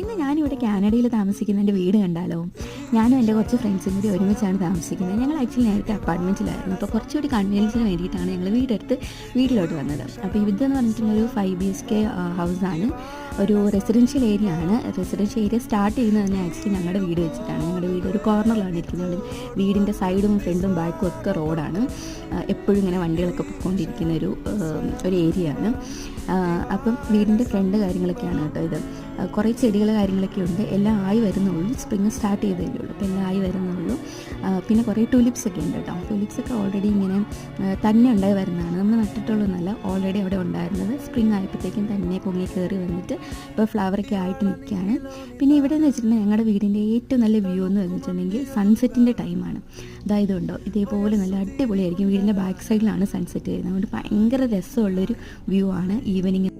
ഇന്ന് ഞാനിവിടെ കാനഡയിൽ താമസിക്കുന്ന എന്റെ വീട് കണ്ടാലോ? ഞാനും എന്റെ കുറച്ച് ഫ്രണ്ട്സും കൂടി ഒരുമിച്ചാണ് താമസിക്കുന്നത്. ഞങ്ങൾ ആക്ച്വലി നേരത്തെ അപ്പാർട്ട്മെന്റിലായിരുന്നു. അപ്പോൾ കുറച്ചുകൂടി കൺവീനിയൻസിന് വേണ്ടിയിട്ടാണ് ഞങ്ങൾ വീടെടുത്ത് വീട്ടിലോട്ട് വന്നത്. അപ്പോൾ ഇതെന്ന് പറഞ്ഞിട്ടുള്ളൊരു ഫൈവ് ബി എച്ച് കെ ഹൗസാണ് ഒരു റെസിഡൻഷ്യൽ ഏരിയ ആണ്. റെസിഡൻഷ്യൽ ഏരിയ സ്റ്റാർട്ട് ചെയ്യുന്നത് തന്നെ ആക്ച്വലി ഞങ്ങളുടെ വീട് വെച്ചിട്ടാണ്. ഞങ്ങളുടെ വീട് ഒരു കോർണറിലാണ് ഇരിക്കുന്നത്. വീടിന്റെ സൈഡും ഫ്രണ്ടും ബാക്കും ഒക്കെ റോഡാണ് എപ്പോഴും ഇങ്ങനെ വണ്ടികളൊക്കെ പൊയ്ക്കൊണ്ടിരിക്കുന്ന ഒരു ഒരു ഏരിയ ആണ്. അപ്പം വീടിന്റെ ഫ്രണ്ട് കാര്യങ്ങളൊക്കെയാണ് കേട്ടോ ഇത്. കുറേ ചെടികൾ കാര്യങ്ങളൊക്കെ ഉണ്ട്. എല്ലാം ആയി വരുന്നുള്ളൂ. സ്പ്രിങ് സ്റ്റാർട്ട് ചെയ്തേ ഉള്ളൂ. അപ്പോൾ എല്ലാം ആയി വരുന്നുള്ളൂ. പിന്നെ കുറേ ട്യൂലിപ്സ് ഒക്കെ ഉണ്ട് കേട്ടോ. ട്യൂലിപ്സ് ഒക്കെ ഓൾറെഡി ഇങ്ങനെ തന്നെ ഉണ്ടായി വരുന്നതാണ്. നമ്മൾ നട്ടിട്ടുള്ളതെന്നല്ല ഓൾറെഡി അവിടെ ഉണ്ടായിരുന്നത്. സ്പ്രിങ് ആയപ്പോഴത്തേക്കും തന്നെ പൊങ്ങി കയറി വന്നിട്ട് ഇപ്പോൾ ഫ്ലവറൊക്കെ ആയിട്ട് നിൽക്കുകയാണ്. പിന്നെ ഇവിടെ എന്ന് വെച്ചിട്ടുണ്ടെങ്കിൽ ഞങ്ങളുടെ വീടിന്റെ ഏറ്റവും നല്ല വ്യൂ എന്ന് പറഞ്ഞിട്ടുണ്ടെങ്കിൽ സൺസെറ്റിന്റെ ടൈമാണ് അതായത് ഉണ്ടോ ഇതേപോലെ നല്ല അടിപൊളിയായിരിക്കും. വീടിന്റെ ബാക്ക് സൈഡിലാണ് സൺസെറ്റ് വരുന്നത്. അതുകൊണ്ട് ഭയങ്കര രസമുള്ളൊരു വ്യൂ ആണ് ഈവനിങ്